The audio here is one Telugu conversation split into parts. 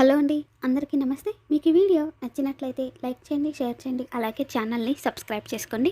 హలో అండి అందరికీ నమస్తే. మీకు ఈ వీడియో నచ్చినట్లయితే లైక్ చేయండి షేర్ చేయండి అలాగే ఛానల్ని సబ్స్క్రైబ్ చేసుకోండి.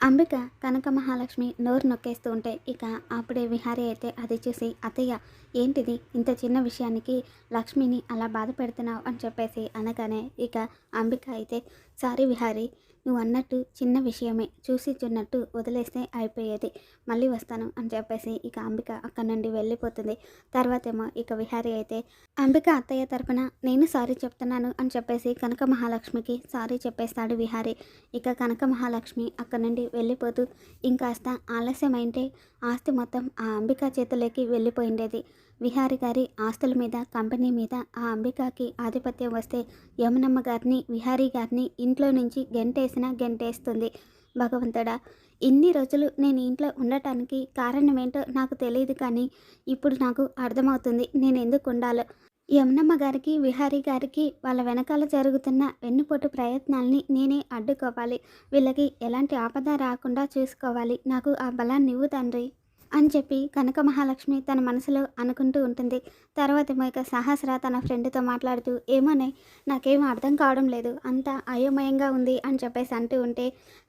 అంబిక కనక మహాలక్ష్మి నోరు నొక్కేస్తూ ఉంటే ఇక అప్పుడే విహారీ అయితే అది చూసి అతయ్య ఏంటిది? ఇంత చిన్న విషయానికి లక్ష్మిని అలా బాధ పెడుతున్నావు అని చెప్పేసి అనగానే ఇక అంబిక అయితే సారీ విహారీ నువ్వు అన్నట్టు చిన్న విషయమే. చూసి చున్నట్టు వదిలేస్తే అయిపోయేది. మళ్ళీ వస్తాను అని చెప్పేసి ఇక అంబిక అక్కడ నుండి వెళ్ళిపోతుంది. తర్వాతేమో ఇక విహారీ అయితే అంబిక అత్తయ్య తరపున నేను సారీ చెప్తున్నాను అని చెప్పేసి కనక మహాలక్ష్మికి సారీ చెప్పేస్తాడు విహారీ. ఇక కనక మహాలక్ష్మి అక్కడ నుండి వెళ్ళిపోతూ ఇంకాస్త ఆలస్యమైంటే ఆస్తి మొత్తం ఆ అంబిక చేతిలోకి వెళ్ళిపోయిండేది. విహారి గారి ఆస్తుల మీద కంపెనీ మీద ఆ అంబికాకి ఆధిపత్యం వస్తే యమునమ్మ గారిని విహారీ గారిని ఇంట్లో నుంచి గెంటేసినా గెంటేస్తుంది భగవంతుడా. ఇన్ని రోజులు నేను ఇంట్లో ఉండటానికి కారణం ఏంటో నాకు తెలియదు కానీ ఇప్పుడు నాకు అర్థమవుతుంది నేను ఎందుకు ఉండాలో. యమునమ్మ గారికి విహారీ గారికి వాళ్ళ వెనకాల జరుగుతున్న వెన్నుపోటు ప్రయత్నాల్ని నేనే అడ్డుకోవాలి. వీళ్ళకి ఎలాంటి ఆపద రాకుండా చూసుకోవాలి. నాకు ఆ బలాన్ని ఇవ్వు తండ్రి. అని చెప్పి కనక మహాలక్ష్మి తన మనసులో అనుకుంటూ ఉంటుంది. తర్వాత ఇక సహస్ర తన ఫ్రెండ్తో మాట్లాడుతూ ఏమోనే నాకేం అర్థం కావడం లేదు. అంత అయోమయంగా ఉంది అని చెప్పేసి అంటూ ఉంటే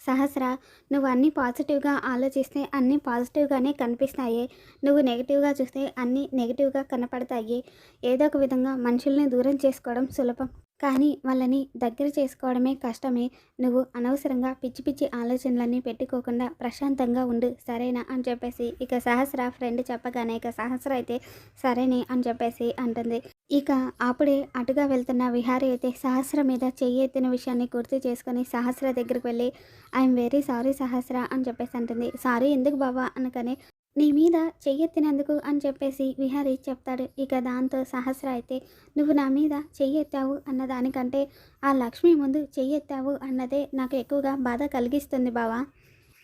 సహస్ర నువ్వు అన్నీ పాజిటివ్గా ఆలోచిస్తే అన్నీ పాజిటివ్గానే కనిపిస్తాయి. నువ్వు నెగిటివ్గా చూస్తే అన్నీ నెగిటివ్గా కనపడతాయి. ఏదో ఒక విధంగా మనుషుల్ని దూరం చేసుకోవడం సులభం. కానీ వాళ్ళని దగ్గర చేసుకోవడమే కష్టమే. నువ్వు అనవసరంగా పిచ్చి పిచ్చి ఆలోచనలన్నీ పెట్టుకోకుండా ప్రశాంతంగా ఉండు సరేనా? అని చెప్పేసి. ఇక సహస్ర ఫ్రెండ్ చెప్పగానే ఇక సహస్ర అయితే సరేనే అని చెప్పేసి అంటుంది. ఇక అప్పుడే అటుగా వెళ్తున్న విహారీ అయితే సహస్ర మీద చెయ్యి ఎత్తిన విషయాన్ని గుర్తు చేసుకొని సహస్ర దగ్గరికి వెళ్ళి ఐఎమ్ వెరీ సారీ సహస్ర అని చెప్పేసి అంటుంది. సారీ ఎందుకు బావా? అనకనే నీ మీద చెయ్యెత్తినందుకు అని చెప్పేసి విహారీ చెప్తాడు. ఇక దాంతో సహస్ర అయితే నువ్వు నా మీద చెయ్యెత్తావు అన్న దానికంటే ఆ లక్ష్మి ముందు చెయ్యెత్తావు అన్నదే నాకు ఎక్కువగా బాధ కలిగిస్తుంది బావా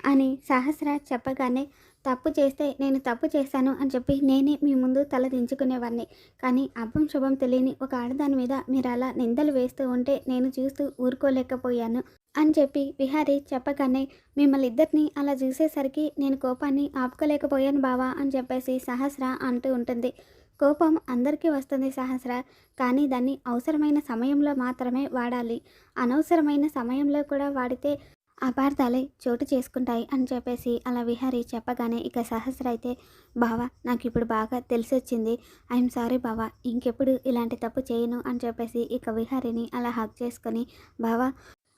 అని సహస్ర చెప్పగానే తప్పు చేస్తే నేను తప్పు చేశాను అని చెప్పి నేనే మీ ముందు తల దించుకునేవాడిని కానీ అబ్బం శుభం తెలియని ఒక ఆడదాని మీద మీరు అలా నిందలు వేస్తూ ఉంటే నేను చూస్తూ ఊరుకోలేకపోయాను. అని చెప్పి విహారీ చెప్పగానే మిమ్మల్ని ఇద్దరిని అలా చూసేసరికి నేను కోపాన్ని ఆపుకోలేకపోయాను బావా అని చెప్పేసి సహస్ర అంటూ ఉంటుంది. కోపం అందరికీ వస్తుంది సహస్ర కానీ దాన్ని అవసరమైన సమయంలో మాత్రమే వాడాలి. అనవసరమైన సమయంలో కూడా వాడితే అపార్థాలే చోటు చేసుకుంటాయి అని చెప్పేసి అలా విహారీ చెప్పగానే ఇక సహస్ర అయితే బావా నాకు ఇప్పుడు బాగా తెలిసొచ్చింది. ఐఎమ్ సారీ బావా ఇంకెప్పుడు ఇలాంటి తప్పు చేయను అని చెప్పేసి ఇక విహారీని అలా హక్ చేసుకొని బావా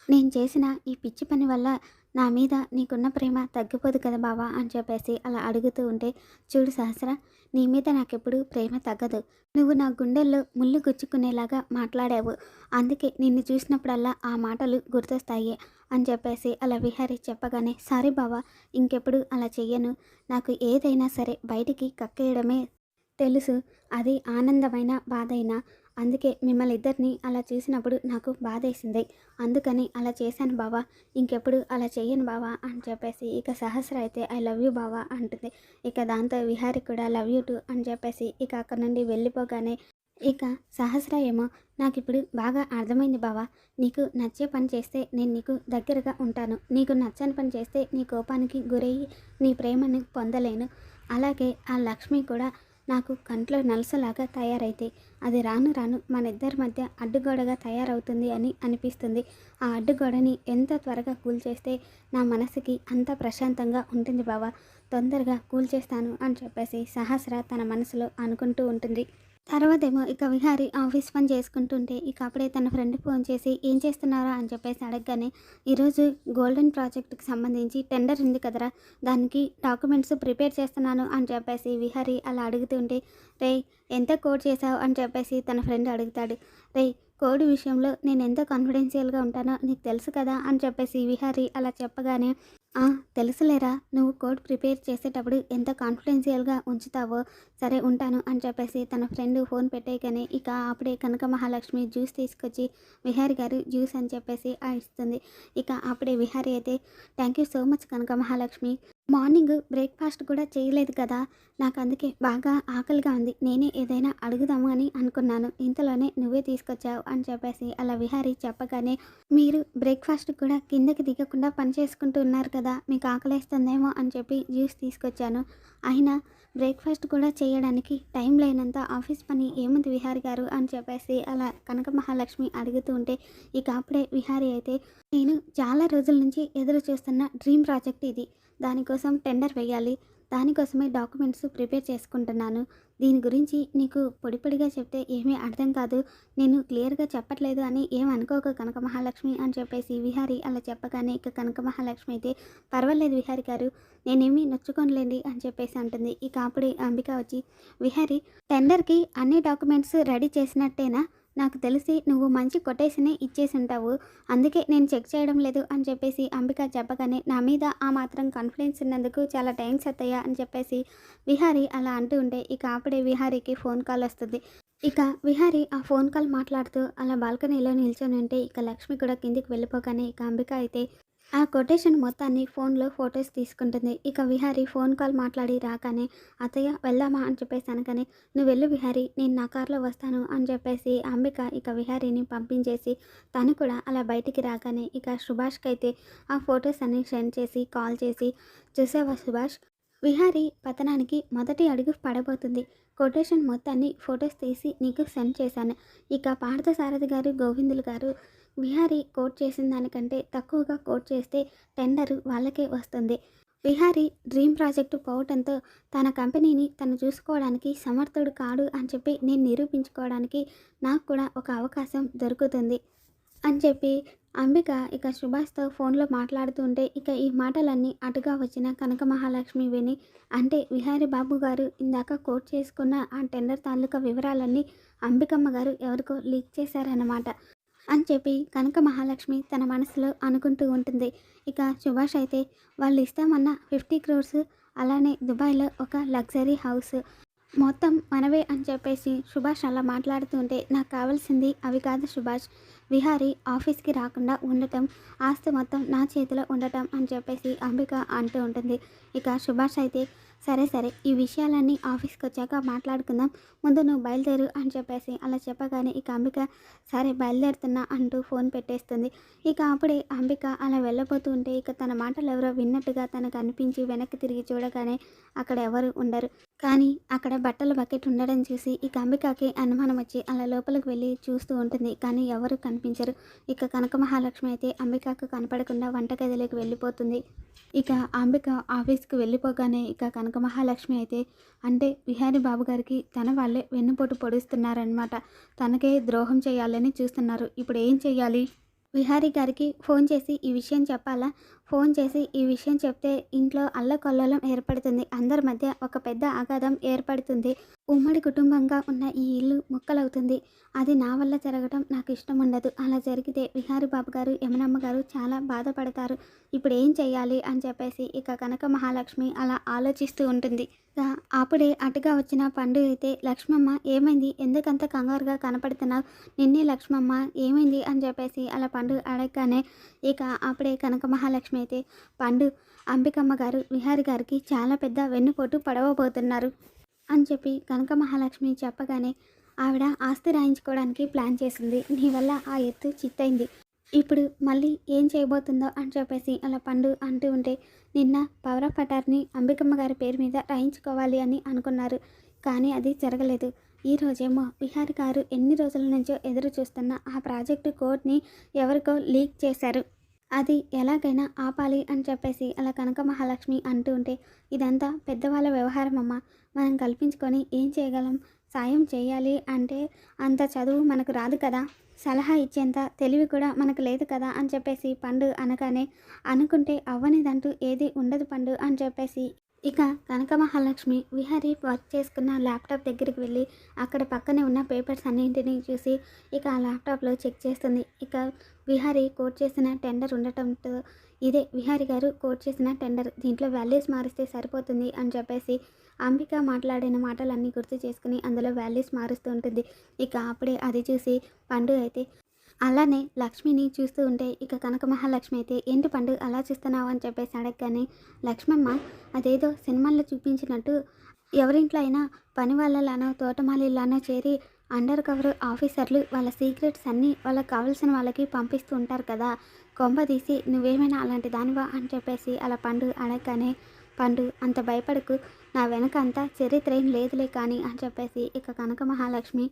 నేను చేసిన ఈ పిచ్చి పని వల్ల నా మీద నీకున్న ప్రేమ తగ్గిపోదు కదా బావా అని చెప్పేసి అలా అడుగుతూ ఉంటే చూడు సహస్ర నీ మీద నాకెప్పుడు ప్రేమ తగ్గదు. నువ్వు నా గుండెల్లో ముళ్ళు గుచ్చుకునేలాగా మాట్లాడావు. అందుకే నిన్ను చూసినప్పుడల్లా ఆ మాటలు గుర్తొస్తాయి అని చెప్పేసి అలా విహారీ చెప్పగానే సారీ బావా ఇంకెప్పుడు అలా చెయ్యను. నాకు ఏదైనా సరే బయటికి కక్కేయడమే తెలుసు. అది ఆనందమైన బాధైనా. అందుకే మిమ్మల్ని ఇద్దరిని అలా చూసినప్పుడు నాకు బాధేసింది. అందుకని అలా చేశాను బావా. ఇంకెప్పుడు అలా చేయను బావా అని చెప్పేసి ఇక సహస్ర అయితే ఐ లవ్ యూ బావా అంటుంది. ఇక దాంతో విహారి కూడా లవ్ యూ టు అని చెప్పేసి ఇక అక్కడ నుండి వెళ్ళిపోగానే ఇక సహస్ర ఏమో నాకు ఇప్పుడు బాగా అర్థమైంది బావా. నీకు నచ్చే పని చేస్తే నేను నీకు దగ్గరగా ఉంటాను. నీకు నచ్చని పని చేస్తే నీ కోపానికి గురయ్యి నీ ప్రేమను పొందలేను. అలాగే ఆ లక్ష్మి కూడా నాకు కంట్లో నలసలాగా తయారైతే అది రాను రాను మన ఇద్దరి మధ్య అడ్డుగోడగా తయారవుతుంది అని అనిపిస్తుంది. ఆ అడ్డుగోడని ఎంత త్వరగా కూల్చేస్తే నా మనసుకి అంత ప్రశాంతంగా ఉంటుంది బావా. తొందరగా కూల్చేస్తాను అని చెప్పేసి సహస్ర తన మనసులో అనుకుంటూ ఉంటుంది. తర్వాత ఏమో ఇక విహారి ఆఫీస్ పని చేసుకుంటుంటే ఇక అప్పుడే తన ఫ్రెండ్ ఫోన్ చేసి ఏం చేస్తున్నారా? అని చెప్పేసి అడగగానే ఈరోజు గోల్డెన్ ప్రాజెక్ట్కి సంబంధించి టెండర్ ఉంది కదరా దానికి డాక్యుమెంట్స్ ప్రిపేర్ చేస్తున్నాను అని చెప్పేసి విహారి అలా అడుగుతుంటే రే ఎంత కోడ్ చేసావు అని చెప్పేసి తన ఫ్రెండ్ అడుగుతాడు. రే కోడ్ విషయంలో నేను ఎంత కాన్ఫిడెన్షియల్గా ఉంటానో నీకు తెలుసు కదా? అని చెప్పేసి విహారి అలా చెప్పగానే తెలుసులేరా. నువ్వు కోడ్ ప్రిపేర్ చేసేటప్పుడు ఎంత కాన్ఫిడెన్షియల్గా ఉంచుతావో. సరే ఉంటాను అని చెప్పేసి తన ఫ్రెండ్ ఫోన్ పెట్టేయగానే ఇక అప్పుడే కనక మహాలక్ష్మి జ్యూస్ తీసుకొచ్చి విహారి గారు జ్యూస్ అని చెప్పేసి ఇస్తుంది. ఇక అప్పుడే విహారి అయితే thank you so much Kanaka Mahalakshmi morning breakfast కూడా చేయలేదు కదా నాకు అందుకే బాగా ఆకలిగా ఉంది. నేనే ఏదైనా అడుగుదాము అని అనుకున్నాను. ఇంతలోనే నువ్వే తీసుకొచ్చావు అని చెప్పేసి అలా విహారీ చెప్పగానే మీరు బ్రేక్ఫాస్ట్ కూడా కిందకి దిగకుండా పని చేసుకుంటూ ఉన్నారు కదా మీకు ఆకలేస్తుందేమో అని చెప్పి జ్యూస్ తీసుకొచ్చాను. అయినా బ్రేక్ఫాస్ట్ కూడా చేయడానికి టైం లేనంత ఆఫీస్ పని ఏముంది విహారి గారు అని చెప్పేసి అలా కనక మహాలక్ష్మి అడుగుతూ ఉంటే ఇక అప్పుడే విహారి అయితే నేను చాలా రోజుల నుంచి ఎదురు చూస్తున్న డ్రీమ్ ప్రాజెక్ట్ ఇది. దానికోసం టెండర్ వేయాలి. దానికోసమే డాక్యుమెంట్స్ ప్రిపేర్ చేసుకుంటున్నాను. దీని గురించి నీకు పొడి పొడిగా చెప్తే ఏమీ అర్థం కాదు. నేను క్లియర్గా చెప్పట్లేదు అని ఏమనుకోక కనక మహాలక్ష్మి అని చెప్పేసి విహారి అలా చెప్పగానే ఇక కనక మహాలక్ష్మి అయితే పర్వాలేదు విహారి గారు నేనేమీ నొచ్చుకోనులేండి అని చెప్పేసి అంటుంది. ఇక అప్పుడే అంబిక వచ్చి విహారి టెండర్కి అన్ని డాక్యుమెంట్స్ రెడీ చేసినట్టేనా? నాకు తెలిసి నువ్వు మంచి కొటేషనే ఇచ్చేసి ఉంటావు అందుకే నేను చెక్ చేయడం లేదు అని చెప్పేసి అంబిక చెప్పగానే నా మీద ఆ మాత్రం కాన్ఫిడెన్స్ ఉన్నందుకు చాలా థ్యాంక్స్ అత్తయ్య అని చెప్పేసి విహారి అలా అంటూ ఉంటే ఇక అప్పుడే విహారీకి ఫోన్ కాల్ వస్తుంది. ఇక విహారి ఆ ఫోన్ కాల్ మాట్లాడుతూ అలా బాల్కనీలో నిల్చొని ఉంటే ఇక లక్ష్మి కూడా కిందికి వెళ్ళిపోగానే ఇక అంబిక అయితే ఆ కొటేషన్ మొత్తాన్ని ఫోన్లో ఫొటోస్ తీసుకుంటుంది. ఇక విహారి ఫోన్ కాల్ మాట్లాడి రాగానే అత్తయ్య వెళ్దామా? అని చెప్పేసి అనగానే నువ్వు వెళ్ళు విహారి నేను నా కార్లో వస్తాను అని చెప్పేసి అంబిక ఇక విహారీని పంపించేసి తను కూడా అలా బయటికి రాగానే ఇక సుభాష్కి అయితే ఆ ఫొటోస్ అన్ని సెండ్ చేసి కాల్ చేసి చూసావా సుభాష్? విహారీ పతనానికి మొదటి అడుగు పడబోతుంది. కొటేషన్ మొత్తాన్ని ఫొటోస్ తీసి నీకు సెండ్ చేశాను. ఇక పార్థసారథి గారు గోవిందులు గారు విహారీ కోట్ చేసిన దానికంటే తక్కువగా కోట్ చేస్తే టెండర్ వాళ్ళకే వస్తుంది. విహారీ డ్రీమ్ ప్రాజెక్టు పోవటంతో తన కంపెనీని తను చూసుకోవడానికి సమర్థుడు కాడు అని చెప్పి నేను నిరూపించుకోవడానికి నాకు కూడా ఒక అవకాశం దొరుకుతుంది అని చెప్పి అంబిక ఇక సుభాష్తో ఫోన్లో మాట్లాడుతుంటే ఇక ఈ మాటలన్నీ అటుగా వచ్చిన కనక మహాలక్ష్మి విని అంటే విహారీ బాబు గారు ఇందాక కోట్ చేసుకున్న ఆ టెండర్ తాలూకా వివరాలన్నీ అంబికమ్మ గారు ఎవరికో లీక్ చేశారన్నమాట. అని చెప్పి కనక మహాలక్ష్మి తన మనసులో అనుకుంటూ ఉంటుంది. ఇక సుభాష్ అయితే వాళ్ళు ఇస్తామన్న ఫిఫ్టీ క్రోర్స్ అలానే దుబాయ్లో ఒక లగ్జరీ హౌస్. మొత్తం మనవే అని చెప్పేసి సుభాష్ అలా మాట్లాడుతుంటే నాకు కావాల్సింది అవి కాదు సుభాష్. విహారీ ఆఫీస్కి రాకుండా ఉండటం ఆస్తి మొత్తం నా చేతిలో ఉండటం అని చెప్పేసి అంబిక అంటూ ఉంటుంది. ఇక సుభాష్ అయితే సరే సరే ఈ విషయాలన్నీ ఆఫీస్కి వచ్చాక మాట్లాడుకుందాం ముందు నువ్వు బయలుదేరు అని చెప్పేసి అలా చెప్పగానే ఇక అంబిక సరే బయలుదేరుతున్నా అంటూ ఫోన్ పెట్టేస్తుంది. ఇక అప్పుడే అంబిక అలా వెళ్ళబోతూ ఉంటే ఇక తన మాటలు ఎవరో విన్నట్టుగా తనకు అనిపించి వెనక్కి తిరిగి చూడగానే అక్కడ ఎవరు ఉండరు. కానీ అక్కడ బట్టల బకెట్ ఉండడం చూసి ఇక అంబికకి అనుమానం వచ్చి అలా లోపలికి వెళ్ళి చూస్తూ ఉంటుంది. కానీ ఎవరు కనిపించరు. ఇక కనక మహాలక్ష్మి అయితే అంబికకు కనపడకుండా వంటగదిలోకి వెళ్ళిపోతుంది. ఇక అంబిక ఆఫీస్కి వెళ్ళిపోగానే ఇక కనక మహాలక్ష్మి అయితే అంటే విహారీ బాబు గారికి తన వాళ్ళే వెన్నుపోటు పొడుస్తున్నారనమాట తనకే ద్రోహం చేయాలని చూస్తున్నారు. ఇప్పుడు ఏం చేయాలి? విహారీ గారికి ఫోన్ చేసి ఈ విషయం చెప్పాలా? ఫోన్ చేసి ఈ విషయం చెప్తే ఇంట్లో అల్లకొల్లలం ఏర్పడుతుంది. అందరి మధ్య ఒక పెద్ద అగాధం ఏర్పడుతుంది. ఉమ్మడి కుటుంబంగా ఉన్న ఈ ఇల్లు ముక్కలవుతుంది. అది నా వల్ల జరగడం నాకు ఇష్టం ఉండదు అలా జరిగితే విహారీ బాబు గారు యమనమ్మ గారు చాలా బాధపడతారు. ఇప్పుడు ఏం చేయాలి అని చెప్పేసి ఇక కనక మహాలక్ష్మి అలా ఆలోచిస్తూ ఉంటుంది. అప్పుడే అటుగా వచ్చిన పండు అయితే లక్ష్మమ్మ ఏమైంది? ఎందుకంత కంగారుగా కనపడుతున్నావు? నిన్నే లక్ష్మమ్మ ఏమైంది? అని చెప్పేసి అలా పండు అడగగానే ఇక అప్పుడే కనక మహాలక్ష్మి అయితే పండు అంబికమ్మ గారు విహారి గారికి చాలా పెద్ద వెన్నుపోటు పడవబోతున్నారు అని చెప్పి కనక మహాలక్ష్మి చెప్పగానే ఆవిడ ఆస్తి రాయించుకోవడానికి ప్లాన్ చేసింది. నీ వల్ల ఆ ఎత్తు చిత్తైంది. ఇప్పుడు మళ్ళీ ఏం చేయబోతుందో అని చెప్పేసి అలా పండు అంటూ ఉంటే నిన్న పవర పటార్ని అంబికమ్మ గారి పేరు మీద రాయించుకోవాలి అని అనుకున్నారు. కానీ అది జరగలేదు. ఈ రోజేమో విహారి గారు ఎన్ని రోజుల నుంచో ఎదురు చూస్తున్న ఆ ప్రాజెక్టు కోడ్ని ఎవరికో లీక్ చేశారు. అది ఎలాగైనా ఆపాలి అని చెప్పేసి అలా కనక మహాలక్ష్మి అంటూ ఉంటే ఇదంతా పెద్దవాళ్ళ వ్యవహారం అమ్మ మనం కల్పించుకొని ఏం చేయగలం? సాయం చేయాలి అంటే అంత చదువు మనకు రాదు కదా. సలహా ఇచ్చేంత తెలివి కూడా మనకు లేదు కదా అని చెప్పేసి పండు అనగానే అనుకుంటే అవ్వనిదంటూ ఏది ఉండదు పండు అని చెప్పేసి ఇక కనక మహాలక్ష్మి విహరి వర్క్ చేసుకున్న ల్యాప్టాప్ దగ్గరికి వెళ్ళి అక్కడ పక్కనే ఉన్న పేపర్స్ అన్నింటినీ చూసి ఇక ఆ ల్యాప్టాప్లో చెక్ చేస్తుంది. ఇక విహారి కోట్ చేసిన టెండర్ ఉండటంతో ఇదే విహారి గారు కోట్ చేసిన టెండర్. దీంట్లో వాల్యూస్ మారిస్తే సరిపోతుంది అని చెప్పేసి అంబిక మాట్లాడిన మాటలన్నీ గుర్తు చేసుకుని అందులో వాల్యూస్ మారుస్తూ ఉంటుంది. ఇక అప్పుడే అది చూసి పండు అయితే అలానే లక్ష్మిని చూస్తూ ఉంటే ఇక కనక మహాలక్ష్మి అయితే ఏంటి పండు అలా చూస్తున్నావు? అని చెప్పేసి అడగగానే లక్ష్మమ్మ అదేదో సినిమాల్లో చూపించినట్టు ఎవరింట్లో అయినా పని వాళ్ళలానో తోటమాలిలానో చేరి అండర్ కవర్ ఆఫీసర్లు వాళ్ళ సీక్రెట్స్ అన్నీ వాళ్ళకి కావాల్సిన వాళ్ళకి పంపిస్తూ ఉంటారు కదా కొంప తీసి నువ్వేమైనా అలాంటి దానివా? అని చెప్పేసి అలా పండు అడగగానే పండు అంత భయపడకు నా వెనక అంతా చరిత్ర ఏం లేదులే కానీ అని చెప్పేసి ఇక కనక మహాలక్ష్మి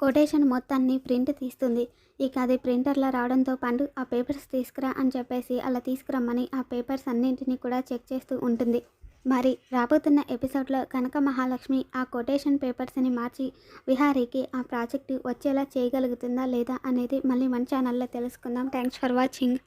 కొటేషన్ మొత్తాన్ని ప్రింట్ తీస్తుంది. ఇక అది ప్రింటర్లో రావడంతో పండు ఆ పేపర్స్ తీసుకురా అని చెప్పేసి అలా తీసుకురమ్మని ఆ పేపర్స్ అన్నింటినీ కూడా చెక్ చేస్తూ ఉంటుంది. మరి రాబోతున్న ఎపిసోడ్లో కనక మహాలక్ష్మి ఆ కొటేషన్ పేపర్స్ని మార్చి విహారీకి ఆ ప్రాజెక్టు వచ్చేలా చేయగలుగుతుందా లేదా అనేది మళ్ళీ మన ఛానల్లో తెలుసుకుందాం. Thanks for watching.